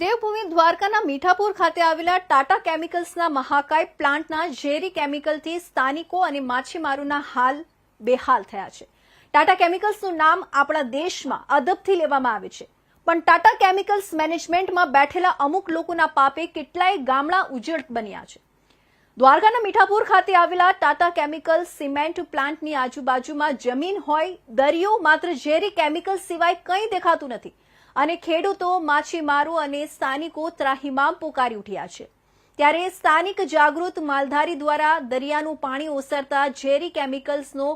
દેવભૂમિ દ્વારકાના મીઠાપુર ખાતે આવેલા ટાટા કેમિકલ્સના મહાકાય પ્લાન્ટના ઝેરી કેમિકલથી સ્થાનિકો અને માછીમારોના હાલ બેહાલ થયા છે. ટાટા કેમિકલ્સનું નામ આપણા દેશમાં અદબથી લેવામાં આવે છે. પણ ટાટા કેમિકલ્સ મેનેજમેન્ટમાં બેઠેલા અમુક લોકોના પાપે કેટલાય ગામડા ઉજળ બન્યા છે. દ્વારકાના મીઠાપુર ખાતે આવેલા ટાટા કેમિકલ સિમેન્ટ પ્લાન્ટની આજુબાજુમાં જમીન હોય, દરિયો માત્ર ઝેરી કેમિકલ્સ સિવાય કંઈ દેખાતું નથી. અને ખેડૂતો માછીમારો અને સ્થાનિકો ત્રાહિમામ પોકારી ઉઠ્યા છે. ત્યારે સ્થાનિક જાગૃત માલધારી દ્વારા દરિયાનું પાણી ઓસરતા ઝેરી કેમિકલ્સનો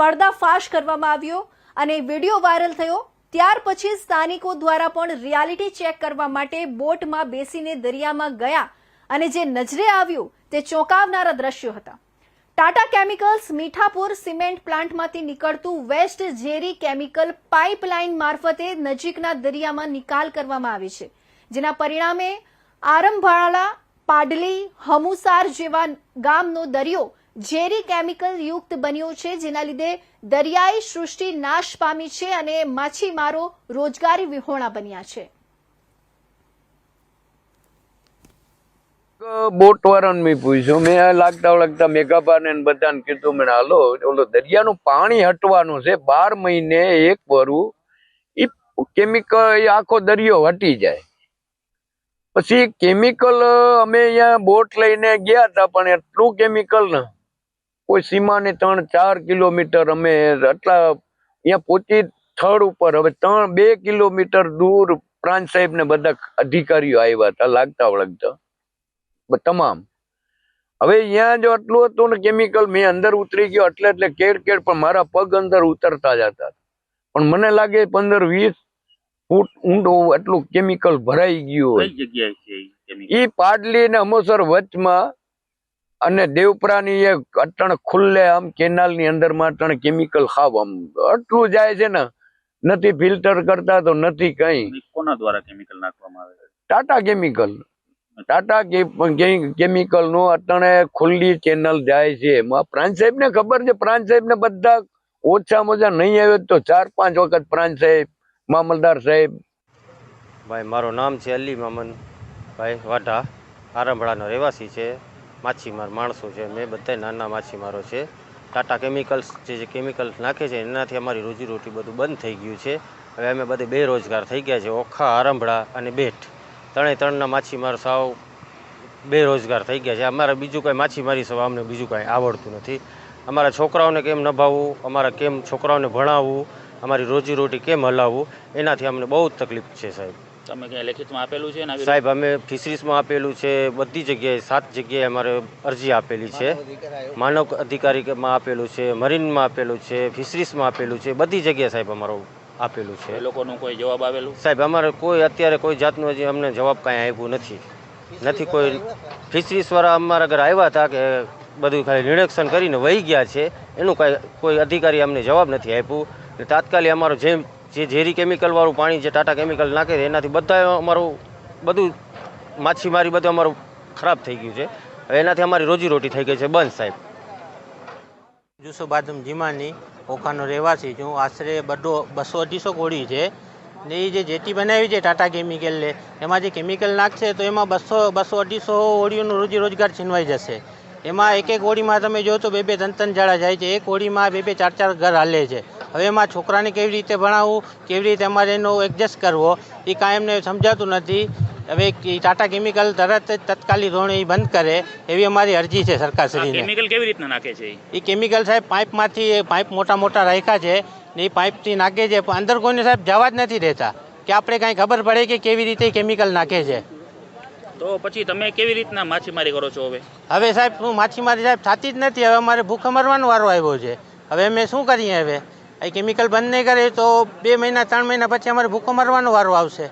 પર્દાફાશ કરવામાં આવ્યો અને વીડિયો વાયરલ થયો. ત્યાર પછી સ્થાનિકો દ્વારા પણ રિયાલિટી ચેક કરવા માટે બોટમાં બેસીને દરિયામાં ગયા અને જે નજરે આવ્યું તે ચોંકાવનારા દ્રશ્યો હતા. ટાટા કેમિકલ્સ મીઠાપુર સિમેન્ટ પ્લાન્ટમાંથી નીકળતું વેસ્ટ ઝેરી કેમિકલ પાઇપલાઇન મારફતે નજીકના દરિયામાં નિકાલ કરવામાં આવે છે, જેના પરિણામે આરંભાળા પાડલી, હમુસાર જેવા ગામનો દરિયો ઝેરી કેમિકલ યુક્ત બન્યો છે, જેના લીધે દરિયાઈ સૃષ્ટિ નાશ પામી છે અને માછીમારો રોજગારી વિહોણા બન્યા છે. બોટ વાળાને પૂછ્યું. મેં લાગતા લાગતા મેઘાબાને બધાને કીધું, મેં હાલો, ઓલો દરિયાનું પાણી હટવાનું છે. બાર મહિને એક વરું એ કેમિકલ આખો દરિયો હટી જાય. પછી કેમિકલ અમે અહીંયા બોટ લઈને ગયા હતા, પણ એટલું કેમિકલ ને કોઈ સીમાને ત્રણ ચાર કિલોમીટર અમે એટલા અહીંયા પહોંચી સ્થળ ઉપર, હવે ત્રણ બે કિલોમીટર દૂર પ્રાંત સાહેબ ને બધા અધિકારીઓ આવ્યા હતા, લાગતા વળગતા તમામ. હવે અહીંયા જો આટલું હતું ને કેમિકલ મેં અંદર ઉતરી ગયો એટલે એટલે કેડ કેડ પણ મારા પગ અંદર ઉતરતા જતા પણ મને લાગે પંદર વીસ ફૂટ ઊંડો એટલું કેમિકલ ભરાઈ ગયું? ઈ પાડલી ને અમોસર વચમાં અને દેવપરાની એ અટણ ખુલ્લે આમ કેનાલની અંદરમાં અટણ કેમિકલ ખાવ આમ આટલું જાય છે ને નથી ફિલ્ટર કરતા તો નથી કઈ. કોના દ્વારા કેમિકલ નાખવામાં આવે? ટાટા કેમિકલ ટાટા કેમિકલનું અત્યારે ખુલ્લી ચેનલ જાય છે. એમાં પ્રાંત સાહેબ ને ખબર છે? પ્રાંત સાહેબ ને બધા ઓછામાં ઓછા નહીં આવે તો ચાર પાંચ વખત પ્રાંત સાહેબ, મામલદાર સાહેબ. ભાઈ, મારું નામ છે અલી મામન ભાઈ વાઢા. આરંભળાનો રહેવાસી છે. માછીમાર માણસો છે. મેં બધા નાના માછીમારો છે. ટાટા કેમિકલ્સ જે કેમિકલ્સ નાખે છે, એનાથી અમારી રોજીરોટી બધું બંધ થઈ ગયું છે. હવે અમે બધે બેરોજગાર થઈ ગયા છે. ઓખા, આરંભળા અને બેટ. ત્રણેય ત્રણના માછીમાર સાવ બેરોજગાર થઈ ગયા છે. અમારે બીજું કાંઈ માછીમારી સવા અમને બીજું કાંઈ આવડતું નથી. અમારા છોકરાઓને કેમ નભાવવું? અમારા કેમ છોકરાઓને ભણાવવું? અમારી રોજીરોટી કેમ હલાવવું? એનાથી અમને બહુ જ તકલીફ છે સાહેબ. તમે ક્યાંય લેખિતમાં આપેલું છે ને સાહેબ અમે ફિશરીઝમાં આપેલું છે બધી જગ્યાએ સાત જગ્યાએ અમારે અરજી આપેલી છે. માનવ અધિકારીમાં આપેલું છે મરીનમાં આપેલું છે ફિશરીઝમાં આપેલું છે બધી જગ્યાએ સાહેબ અમારું આપેલું છે. એ લોકોનું કોઈ જવાબ આવેલું? સાહેબ અમારે કોઈ અત્યારે કોઈ જાતનું હજી અમને જવાબ કાંઈ આવ્યું નથી. નથી કોઈ ફિશરીઝવાળા અમારા ઘરે આવ્યા હતા કે બધું ખાલી નિરીક્ષણ કરીને વહી ગયા છે. એનું કાંઈ કોઈ અધિકારી અમને જવાબ નથી આપ્યું. ને તાત્કાલિક અમારું જે જે ઝેરી કેમિકલવાળું પાણી જે ટાટા કેમિકલ નાખે છે એનાથી બધા અમારું બધું માછીમારી બધું અમારું ખરાબ થઈ ગયું છે. એનાથી અમારી રોજીરોટી થઈ ગઈ છે. બંધ સાહેબ. જુસો બાદમ જીમાની ઓખાનો રહેવાસી છું. આશરે બડો બસો અઢીસો કોળી છે. ને એ જે જેટી બનાવી છે ટાટા કેમિકલે એમાં જે કેમિકલ નાખશે તો એમાં બસો બસો અઢીસો ઓળીઓનો રોજી રોજગાર છીનવાઈ જશે. એમાં એક એક ઓળીમાં તમે જો તો બે બે, ત્રણ ત્રણ જાડા જાય છે. એક ઓળીમાં બે બે, ચાર ચાર ઘર હાલે છે. હવે એમાં છોકરાને કેવી રીતે ભણાવવું કેવી રીતે અમારે એનો એડજસ્ટ કરવો એ કાંઈ એમને સમજાતું નથી. હવે ટાટા કેમિકલ તરત જ તત્કાલિક ધોરણે એ બંધ કરે એવી અમારી અરજી છે સરકાર સરકારશ્રીને કેમિકલ કેવી રીતના નાખે છે એ? કેમિકલ સાહેબ પાઇપમાંથી પાઇપ મોટા મોટા રાખ્યા છે ને એ પાઇપથી નાખે છે પણ અંદર કોઈને સાહેબ જવા જ નથી રહેતા કે આપણે કાંઈ ખબર પડે કે કેવી રીતે કેમિકલ નાખે છે. તો પછી તમે કેવી રીતના માછીમારી કરો છો હવે? હવે સાહેબ હું માછીમારી સાહેબ થતી જ નથી હવે અમારે ભૂખ મરવાનો વારો આવ્યો છે. હવે અમે શું કરીએ હવે? એ કેમિકલ બંધ નહીં કરે તો બે મહિના ત્રણ મહિના પછી અમારે ભૂખો મરવાનો વારો આવશે.